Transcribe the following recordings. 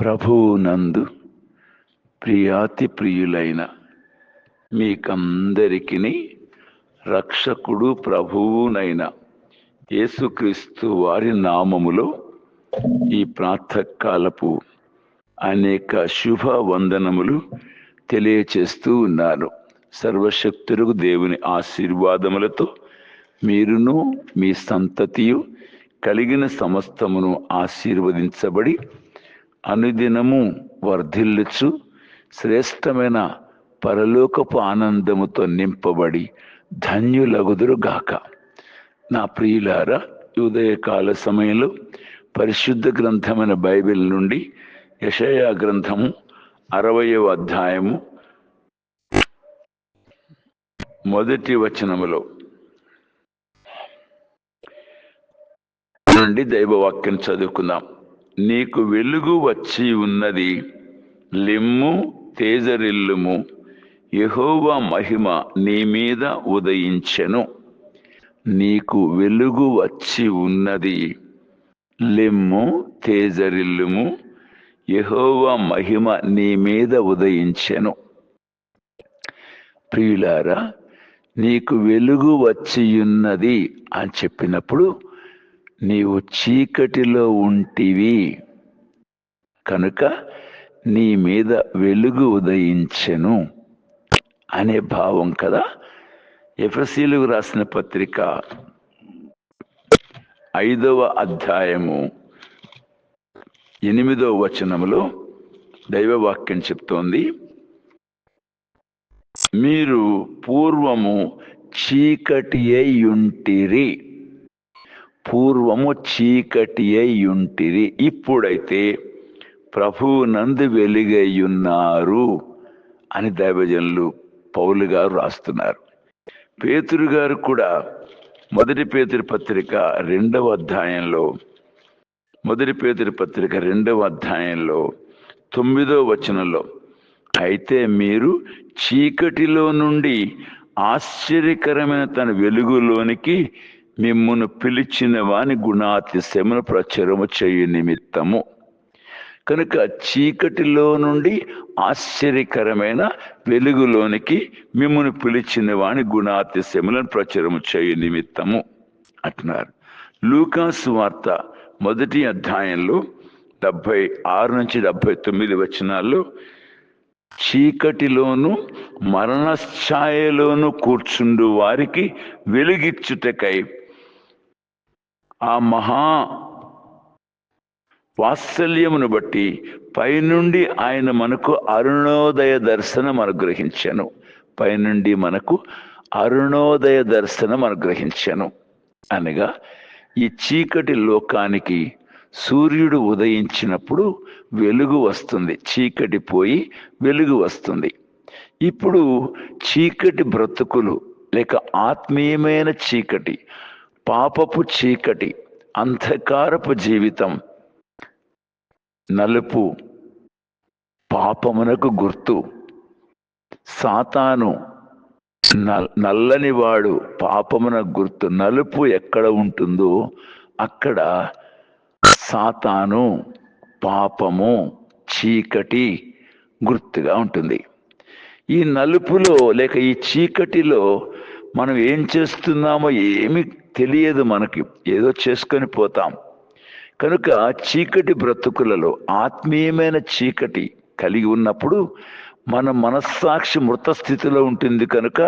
ప్రభువునందు ప్రియాతి ప్రియులైన మీకందరికీ రక్షకుడు ప్రభువునైన యేసుక్రీస్తు వారి నామములో ఈ ప్రాతకాలపు అనేక శుభ వందనములు తెలియచేస్తూ ఉన్నాను. సర్వశక్తులకు దేవుని ఆశీర్వాదములతో మీరును మీ సంతతియు కలిగిన సమస్తమును ఆశీర్వదించబడి అనుదినము వర్ధిల్లుచు శ్రేష్టమైన పరలోకపు ఆనందముతో నింపబడి ధన్యులగుదురుగాక. నా ప్రియులారా ఉదయకాల సమయంలో పరిశుద్ధ గ్రంథమైన బైబిల్ నుండి యషయా గ్రంథము అరవయవ అధ్యాయము మొదటి వచనములో నుండి దైవవాక్యం చదువుకుందాం. నీకు వెలుగు వచ్చి ఉన్నది లిమ్ము తేజరిల్లుము. యహోవా మహిమ నీ మీద ఉదయించెను. నీకు వెలుగు వచ్చి ఉన్నది లిమ్ము తేజరిల్లుము. యహోవా మహిమ నీ మీద ఉదయించెను. ప్రియులారా నీకు వెలుగు వచ్చి ఉన్నది అని చెప్పినప్పుడు నీవు చీకటిలో ఉంటివి. కనుక నీ మీద వెలుగు ఉదయించెను అనే భావం కదా ఎఫ్ఎస్సీలకు రాసిన పత్రిక ఐదవ అధ్యాయము ఎనిమిదవ వచనములో దైవవాక్యం చెప్తోంది. మీరు పూర్వము చీకటి అయ్యుంటిరి పూర్వము చీకటి అయ్యుంటిరి. ఇప్పుడైతే ప్రభువు నందు వెలుగయ్యున్నారు అని దైవజనులు పౌలు గారు రాస్తున్నారు. పేతురు గారు కూడా మొదటి పేతురు పత్రిక రెండవ అధ్యాయంలో మొదటి పేతురు పత్రిక రెండవ అధ్యాయంలో తొమ్మిదో వచనంలో అయితే మీరు చీకటిలో నుండి ఆశ్చర్యకరమైన తన వెలుగులోనికి మిమ్మును పిలిచిన వాని గుణాతిశయమును ప్రచురము చేయు నిమిత్తము. కనుక చీకటిలో నుండి ఆశ్చర్యకరమైన వెలుగులోనికి మిమ్మును పిలిచిన వాని గుణాతిశయములను ప్రచురము చేయు నిమిత్తము అంటున్నారు. లూకాసు వార్త మొదటి అధ్యాయంలో డెబ్భై ఆరు నుంచి డెబ్భై తొమ్మిది వచనాల్లో చీకటిలోను మరణఛాయలోను కూర్చుండు వారికి వెలుగిచ్చుటకై ఆ మహా వాత్సల్యమును బట్టి పైనుండి ఆయన మనకు అరుణోదయ దర్శనం అనుగ్రహించాను. పైనుండి మనకు అరుణోదయ దర్శనం అనుగ్రహించాను. అనగా ఈ చీకటి లోకానికి సూర్యుడు ఉదయించినప్పుడు వెలుగు వస్తుంది. చీకటి పోయి వెలుగు వస్తుంది. ఇప్పుడు చీకటి బ్రతుకులు లేక ఆత్మీయమైన చీకటి పాపపు చీకటి అంధకారపు జీవితం. నలుపు పాపమునకు గుర్తు. సాతాను నల్లని వాడు పాపమున గుర్తు. నలుపు ఎక్కడ ఉంటుందో అక్కడ సాతాను పాపము చీకటి గుర్తుగా ఉంటుంది. ఈ నలుపులో లేక ఈ చీకటిలో మనం ఏం చేస్తున్నామో ఏమి తెలియదు మనకి. ఏదో చేసుకొని పోతాం. కనుక చీకటి బ్రతుకులలో ఆత్మీయమైన చీకటి కలిగి ఉన్నప్పుడు మన మనస్సాక్షి మృత స్థితిలో ఉంటుంది కనుక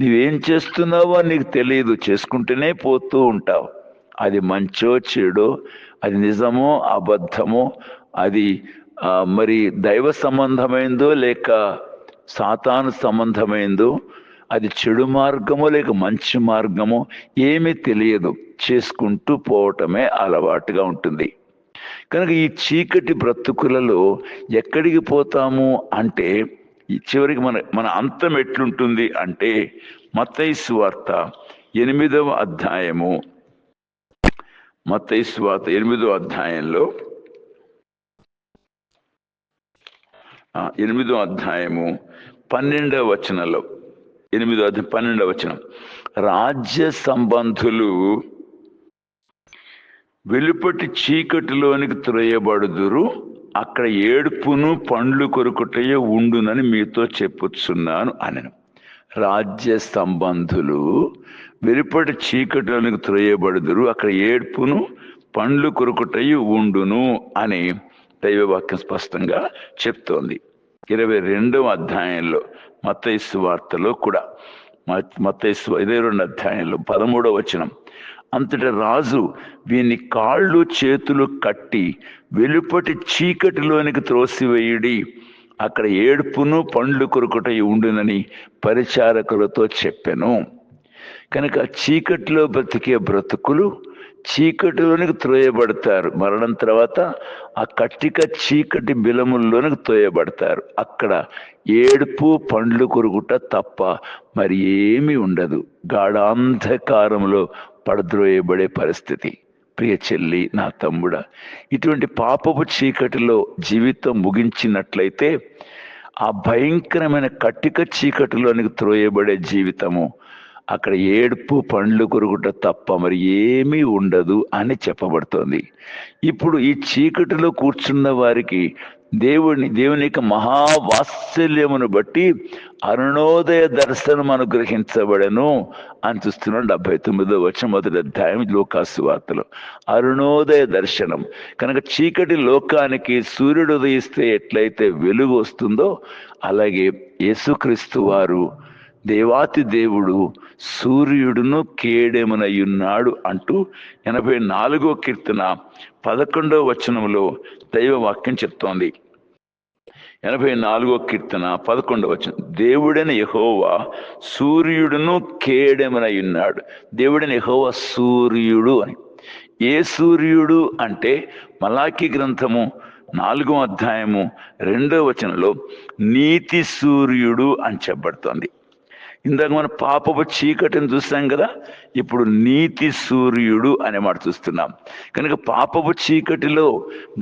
నీవేం చేస్తున్నావో నీకు తెలియదు. చేసుకుంటూనే పోతూ ఉంటావు. అది మంచో చెడో అది నిజమో అబద్ధమో అది మరి దైవ సంబంధమైందో లేక సాతాను సంబంధమైందో అది చెడు మార్గమో లేక మంచి మార్గమో ఏమీ తెలియదు. చేసుకుంటూ పోవటమే అలవాటుగా ఉంటుంది. కనుక ఈ చీకటి బ్రతుకులలో ఎక్కడికి పోతాము అంటే చివరికి మన మన అంతం ఎట్లుంటుంది అంటే మతైసు వార్త ఎనిమిదవ అధ్యాయము. మతైసు వార్త ఎనిమిదవ అధ్యాయంలో ఎనిమిదో అధ్యాయము పన్నెండవ వచనంలో. ఎనిమిదో అది పన్నెండవ వచనం. రాజ్య సంబంధులు వెలుపటి చీకటిలోనికి త్రోయబడుదురు అక్కడ ఏడుపును పండ్లు కొరుకుటయే ఉండునని మీతో చెప్పుచున్నాను అనను. రాజ్య సంబంధులు వెలుపటి చీకటిలోనికి త్రోయబడుదురు అక్కడ ఏడుపును పండ్లు కొరుకుటయు ఉండును అని దైవవాక్యం స్పష్టంగా చెప్తోంది. ఇరవై రెండవ అధ్యాయంలో మతైసు వార్తలో కూడా. మతైసు ఇరవై రెండు అధ్యాయంలో పదమూడవ వచనం. అంతటి రాజు వీని కాళ్ళు చేతులు కట్టి వెలుపటి చీకటిలోనికి త్రోసివేయుడి. అక్కడ ఏడుపును పండ్లు కొరుకుట ఉండునని పరిచారకులతో చెప్పాను. కనుక చీకటిలో బ్రతికే బ్రతుకులు చీకటిలోనికి త్రోయబడతారు. మరణం తర్వాత ఆ కట్టిక చీకటి బిలముల్లోనికి తోయబడతారు. అక్కడ ఏడుపు పండ్లు కొరుకుట తప్ప మరి ఏమీ ఉండదు. గాఢాంధకారంలో పడద్రోయబడే పరిస్థితి. ప్రియ చెల్లి నా తమ్ముడ ఇటువంటి పాపపు చీకటిలో జీవితం ముగించినట్లయితే ఆ భయంకరమైన కట్టిక చీకటిలోనికి త్రోయబడే జీవితము అక్కడ ఏడుపు పండ్లు కొరుకుట తప్ప మరి ఏమీ ఉండదు అని చెప్పబడుతోంది. ఇప్పుడు ఈ చీకటిలో కూర్చున్న వారికి దేవుని దేవుని యొక్క మహావాత్సల్యమును బట్టి అరుణోదయ దర్శనం అనుగ్రహించబడను అని చూస్తున్నాడు డెబ్బై తొమ్మిదో వచ్చిన మొదటి అధ్యాయం లోకాసు వార్తలు. అరుణోదయ దర్శనం. కనుక చీకటి లోకానికి సూర్యుడు ఉదయిస్తే ఎట్లయితే వెలుగు వస్తుందో అలాగే యేసుక్రీస్తు వారు దేవాతి దేవుడు సూర్యుడును కేడేమనయ్యున్నాడు అంటూ ఎనభై నాలుగో కీర్తన పదకొండవ వచనంలో దైవవాక్యం చెప్తోంది. ఎనభై నాలుగో కీర్తన పదకొండవ వచనం. దేవుడైన యహోవా సూర్యుడును కేడెమనై దేవుడైన యహోవా సూర్యుడు అని. ఏ సూర్యుడు అంటే మలాకి గ్రంథము నాలుగో అధ్యాయము రెండో వచనంలో నీతి సూర్యుడు అని చెప్పబడుతోంది. ఇందాక మనం పాపపు చీకటిని చూస్తాం కదా ఇప్పుడు నీతి సూర్యుడు అనే మాట చూస్తున్నాం. కనుక పాపపు చీకటిలో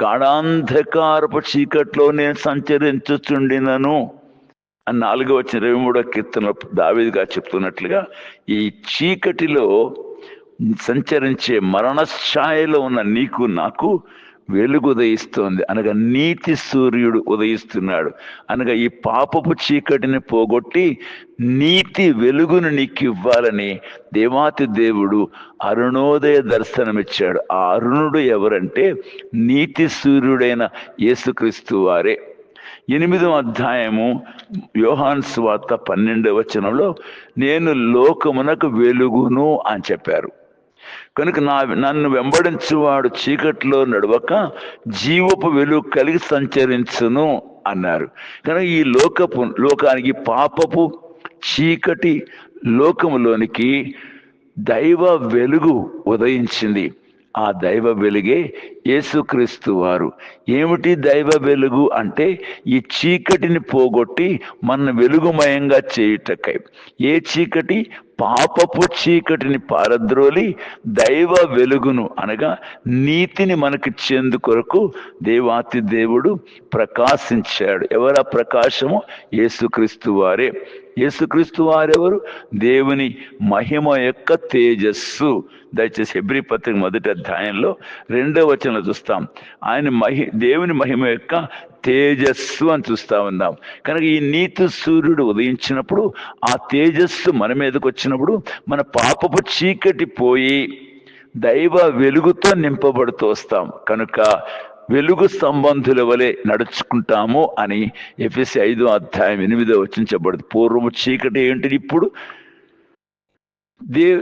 గాఢాంధకారపు చీకటిలో నేను సంచరించుచుండినను అని నాలుగో వచ్చిన ఇరవై మూడో కీర్తన దావేదిగా చెప్తున్నట్లుగా ఈ చీకటిలో సంచరించే మరణఛాయలో ఉన్న నీకు నాకు వెలుగు ఉదయిస్తోంది. అనగా నీతి సూర్యుడు ఉదయిస్తున్నాడు. అనగా ఈ పాపపు చీకటిని పోగొట్టి నీతి వెలుగును నీకు ఇవ్వాలని దేవాతి దేవుడు అరుణోదయ దర్శనమిచ్చాడు. ఆ అరుణుడు ఎవరంటే నీతి సూర్యుడైన యేసుక్రీస్తు వారే. ఎనిమిదో అధ్యాయము యోహాన్ స్వార్త పన్నెండవ వచనంలో నేను లోకమునకు వెలుగును అని చెప్పారు. కనుక నా నన్ను వెంబడించువాడు చీకట్లో నడవక జీవపు వెలుగు కలిగి సంచరించును అన్నారు. కనుక ఈ లోకపు లోకానికి పాపపు చీకటి లోకములోనికి దైవ వెలుగు ఉదయించింది. ఆ దైవ వెలుగే యేసుక్రీస్తు వారు. ఏమిటి దైవ వెలుగు అంటే ఈ చీకటిని పోగొట్టి మన వెలుగుమయంగా చేయుటకై. ఏ చీకటి? పాపపు చీకటిని పారద్రోలి దైవ వెలుగును అనగా నీతిని మనకి చెందు కొరకు దేవాతి దేవుడు ప్రకాశించాడు. ఎవరా ప్రకాశము? యేసుక్రీస్తు వారే. యేసుక్రీస్తు వారెవరు? దేవుని మహిమ యొక్క తేజస్సు. దయచేసి హెబ్రి పత్రిక మొదటి అధ్యాయంలో రెండో వచనంలో చూస్తాం. ఆయన మహి దేవుని మహిమ యొక్క తేజస్సు అని చూస్తా ఉన్నాం. కనుక ఈ నీతి సూర్యుడు ఉదయించినప్పుడు ఆ తేజస్సు మన మీదకి వచ్చినప్పుడు మన పాపపు చీకటి పోయి దైవ వెలుగుతో నింపబడుతూ వస్తాం. కనుక వెలుగు సంబంధుల వలె నడుచుకుంటాము అని ఎఫ్ఎస్సి ఐదో అధ్యాయం ఎనిమిదో వచ్చించబడదు పూర్వము చీకటి ఏంటిది ఇప్పుడు? దే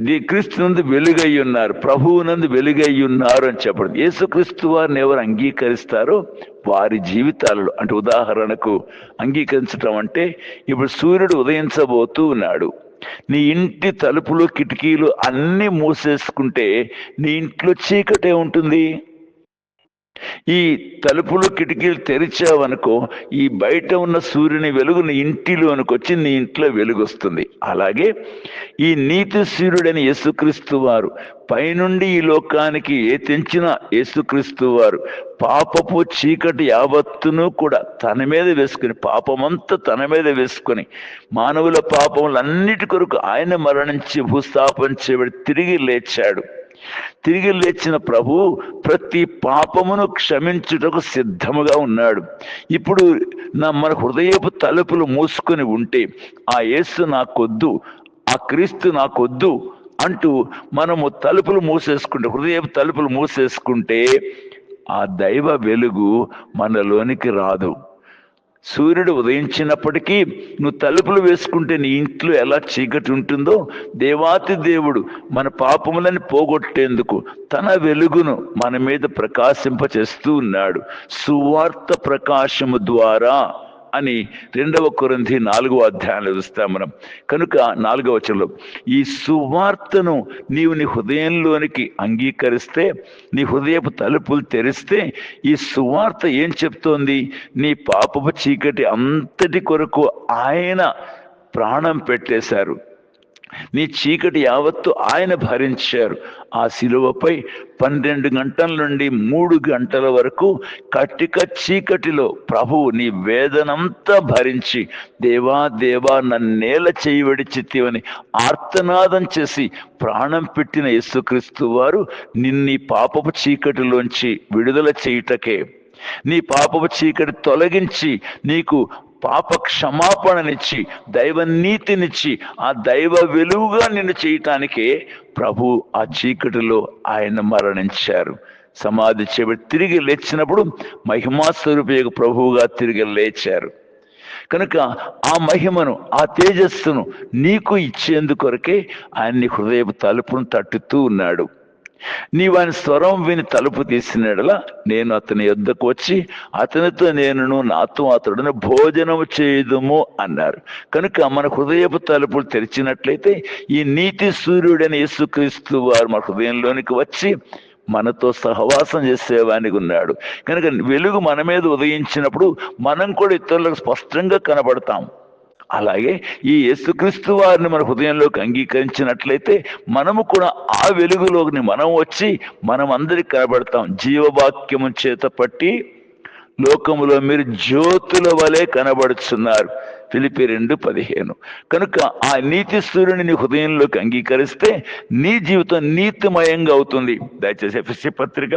దే క్రీస్తు నందు వెలుగై ఉన్నారు ప్రభువునందు వెలుగై ఉన్నారు అని చెప్పడం యేసుక్రీస్తు వారిని ఎవరు అంగీకరిస్తారో? వారి జీవితాలలో అంటే ఉదాహరణకు అంగీకరించడం అంటే ఇప్పుడు సూర్యుడు ఉదయించబోతూ ఉన్నాడు. నీ ఇంటి తలుపులు కిటికీలు అన్నీ మూసేసుకుంటే నీ ఇంట్లో చీకటే ఉంటుంది. ఈ తలుపులు కిటికీలు తెరిచావనుకో ఈ బయట ఉన్న సూర్యుని వెలుగు నీ ఇంటిలోనికి వచ్చి నీ ఇంట్లో వెలుగొస్తుంది. అలాగే ఈ నీతి సూర్యుడైన యేసుక్రీస్తు వారు పైనుండి ఈ లోకానికి ఏ తెంచిన యేసుక్రీస్తు వారు పాపపు చీకటి యావత్తును కూడా తన మీద వేసుకుని పాపమంతా తన మీద వేసుకొని మానవుల పాపములన్నిటి కొరకు ఆయన మరణించి భూస్థాపన చేయబడి తిరిగి లేచాడు. తిరిగి లేచిన ప్రభు ప్రతి పాపమును క్షమించుటకు సిద్ధముగా ఉన్నాడు. ఇప్పుడు నా మన హృదయపు తలుపులు మూసుకొని ఉంటే ఆ యేసు నాకొద్దు ఆ క్రీస్తు నాకొద్దు అంటూ మనము తలుపులు మూసేసుకుంటే హృదయపు తలుపులు మూసేసుకుంటే ఆ దైవ వెలుగు మనలోనికి రాదు. సూర్యుడు ఉదయించినప్పటికీ నువ్వు తలుపులు వేసుకుంటే నీ ఇంట్లో ఎలా చీకటి ఉంటుందో దేవాతి దేవుడు మన పాపములని పోగొట్టేందుకు తన వెలుగును మన మీద ప్రకాశింపచేస్తూ ఉన్నాడు. సువార్త ప్రకాశము ద్వారా అని రెండవ కొరింథీ నాలుగో అధ్యాయంలో చూస్తాం మనం. కనుక నాలుగవ వచనంలో ఈ సువార్తను నీవు నీ హృదయంలోనికి అంగీకరిస్తే నీ హృదయపు తలుపులు తెరిస్తే ఈ సువార్త ఏం చెప్తోంది? నీ పాపపు చీకటి అంతటి కొరకు ఆయన ప్రాణం పెట్టేశారు. నీ చీకటి యావత్తు ఆయన భరించారు. ఆ శిలువపై పన్నెండు గంటల నుండి మూడు గంటల వరకు కటిక చీకటిలో ప్రభువు నీ వేదనంతా భరించి దేవా దేవా నన్నేల చేయి విడిచిత్తివని ఆర్తనాదం చేసి ప్రాణం పెట్టిన యేసుక్రీస్తు వారు నిన్ని పాపపు చీకటిలోంచి విడుదల చేయుటకే. నీ పాపపు చీకటి తొలగించి నీకు పాప క్షమాపణనిచ్చి దైవ నీతినిచ్చి ఆ దైవ వెలుగుగా నిన్ను చేయటానికే ప్రభు ఆ చీకటిలో ఆయన మరణించారు. సమాధి చేయబడి తిరిగి లేచినప్పుడు మహిమా స్వరూప ప్రభువుగా తిరిగి లేచారు. కనుక ఆ మహిమను ఆ తేజస్సును నీకు ఇచ్చేందుకొరకే ఆయన్ని హృదయపు తలుపును తట్టుతూ ఉన్నాడు. నీవు ఆయన స్వరం విని తలుపు తీసినడలా నేను అతని యొద్దకు వచ్చి అతనితో నేనును నాతో అతడును భోజనం చేయదుము అన్నారు. కనుక మన హృదయపు తలుపులు తెరిచినట్లయితే ఈ నీతి సూర్యుడని యేసుక్రీస్తు వారు మన హృదయంలోనికి వచ్చి మనతో సహవాసం చేసేవానికి ఉన్నాడు. కనుక వెలుగు మన మీద ఉదయించినప్పుడు మనం కూడా ఇతరులకు స్పష్టంగా కనబడతాం. అలాగే ఈ యేసుక్రీస్తు వారిని మన హృదయంలోకి అంగీకరించినట్లయితే మనము కూడా ఆ వెలుగులోకి మనం వచ్చి మనం అందరికి కనబడతాం. జీవవాక్యము చేత పట్టి లోకములో మీరు జ్యోతుల వలె కనబడుచున్నారు. ఫిలిపి రెండు పదిహేను. కనుక ఆ నీతి సూర్యుని నీ హృదయంలోకి అంగీకరిస్తే నీ జీవితం నీతిమయంగా అవుతుంది. దయచేసి ఎఫ్ఎస్సి పత్రిక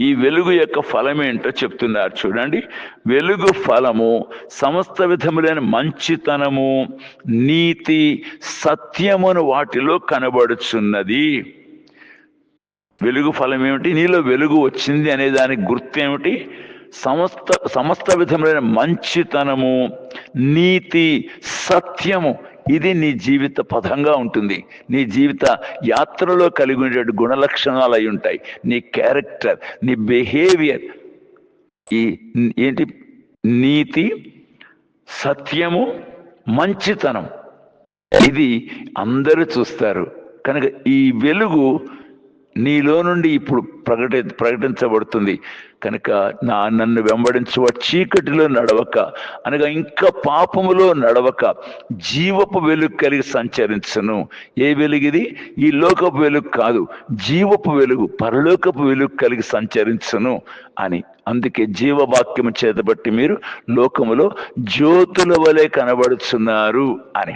ఈ వెలుగు యొక్క ఫలం ఏంటో చెప్తున్నారు చూడండి. వెలుగు ఫలము సమస్త విధములైన మంచితనము నీతి సత్యమును వాటిలో కనబడుచున్నది. వెలుగు ఫలం ఏమిటి? నీలో వెలుగు వచ్చింది అనే దానికి గుర్తు ఏమిటి? సమస్త సమస్త విధములైన మంచితనము నీతి సత్యము ఇది నీ జీవిత పదంగా ఉంటుంది. నీ జీవిత యాత్రలో కలిగి ఉండే గుణలక్షణాలు అయి ఉంటాయి. నీ క్యారెక్టర్ నీ బిహేవియర్ ఈ ఏంటి? నీతి సత్యము మంచితనం. ఇది అందరూ చూస్తారు. కనుక ఈ వెలుగు నీలో నుండి ఇప్పుడు ప్రకటి ప్రకటించబడుతుంది. కనుక నా నన్ను వెంబడించువ చీకటిలో నడవక అనగా ఇంకా పాపములో నడవక జీవపు వెలుగు కలిగి సంచరించను. ఏ వెలుగు ఈ లోకపు వెలుగు కాదు. జీవపు వెలుగు పరలోకపు వెలుగు కలిగి సంచరించను అని. అందుకే జీవవాక్యము చేతబట్టి మీరు లోకములో జ్యోతుల వలె కనబడుచున్నారు అని.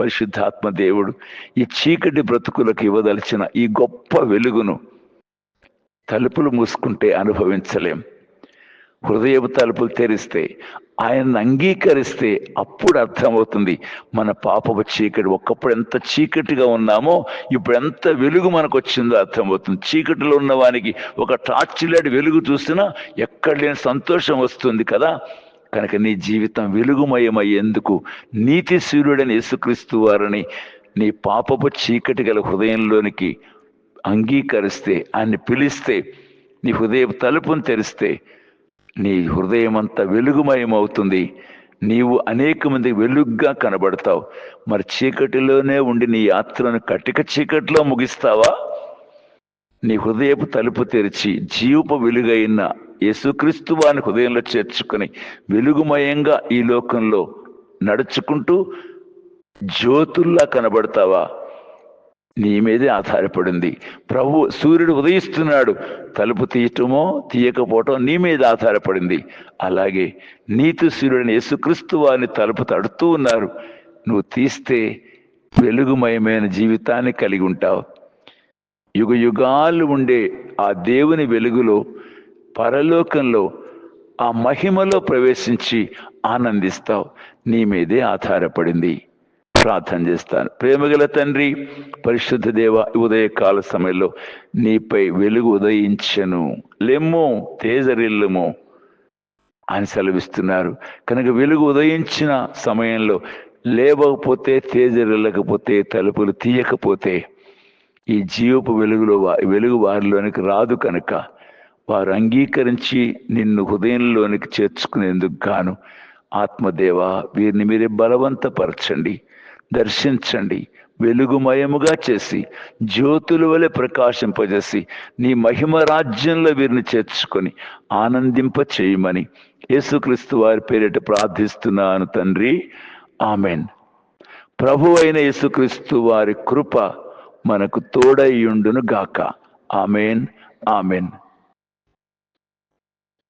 పరిశుద్ధాత్మ దేవుడు ఈ చీకటి బ్రతుకులకు ఇవ్వదలిచిన ఈ గొప్ప వెలుగును తలుపులు మూసుకుంటే అనుభవించలేం. హృదయపు తలుపులు తెరిస్తే ఆయన్ని అంగీకరిస్తే అప్పుడు అర్థమవుతుంది మన పాపపు చీకటి ఒకప్పుడు ఎంత చీకటిగా ఉన్నామో ఇప్పుడు ఎంత వెలుగు మనకు వచ్చిందో అర్థమవుతుంది. చీకటిలో ఉన్న వానికి ఒక టార్చ్ లైట్ వెలుగు చూసినా ఎక్కడ లేని సంతోషం వస్తుంది కదా. కనుక నీ జీవితం వెలుగుమయమయ్యేందుకు నీతి సూర్యుడని యేసుక్రీస్తు వారిని నీ పాపపు చీకటి గల హృదయంలోనికి అంగీకరిస్తే ఆయన్ని పిలిస్తే నీ హృదయ తలుపును తెరిస్తే నీ హృదయం అంతా వెలుగుమయమవుతుంది. నీవు అనేక మంది వెలుగ్గా కనబడతావు. మరి చీకటిలోనే ఉండి నీ యాత్రను కటిక చీకటిలో ముగిస్తావా? నీ హృదయపు తలుపు తెరిచి జీవపు వెలుగైన యేసుక్రీస్తు వారిని హృదయంలో చేర్చుకొని వెలుగుమయంగా ఈ లోకంలో నడుచుకుంటూ జ్యోతుల్లా కనబడతావా? నీ మీదే ఆధారపడింది. ప్రభు సూర్యుడు ఉదయిస్తున్నాడు. తలుపు తీయటమో తీయకపోవటం నీ మీద ఆధారపడింది. అలాగే నీతి సూర్యుడిని యేసుక్రీస్తు వారిని తలుపు తడుతూ ఉన్నారు. నువ్వు తీస్తే వెలుగుమయమైన జీవితాన్ని కలిగి ఉంటావు. యుగ యుగాలు ఉండే ఆ దేవుని వెలుగులో పరలోకంలో ఆ మహిమలో ప్రవేశించి ఆనందిస్తావు. నీ మీదే ఆధారపడింది. ప్రార్థన చేస్తాను. ప్రేమగల తండ్రి పరిశుద్ధ దేవ ఉదయకాల సమయంలో నీపై వెలుగు ఉదయించను. లెమ్ము తేజరిల్లుము అని సెలవిస్తున్నారు. కనుక వెలుగు ఉదయించిన సమయంలో లేవకపోతే తేజరిల్లకపోతే తలుపులు తీయకపోతే ఈ జీవపు వెలుగులో వెలుగు వారిలోనికి రాదు కనుక వారు అంగీకరించి నిన్ను హృదయంలోనికి చేర్చుకునేందుకు గాను. ఆత్మదేవ వీరిని మీరే బలవంతపరచండి దర్శించండి వెలుగుమయముగా చేసి జ్యోతుల వలె ప్రకాశింపజేసి నీ మహిమ రాజ్యంలో వీరిని చేర్చుకొని ఆనందింప చేయమని యేసుక్రీస్తు వారి పేరిట ప్రార్థిస్తున్నాను తండ్రి. ఆమెన్. ప్రభు అయిన యేసుక్రీస్తు వారి కృప మనకు తోడయ్యుండును గాక ఆమెన్. ఆమెన్.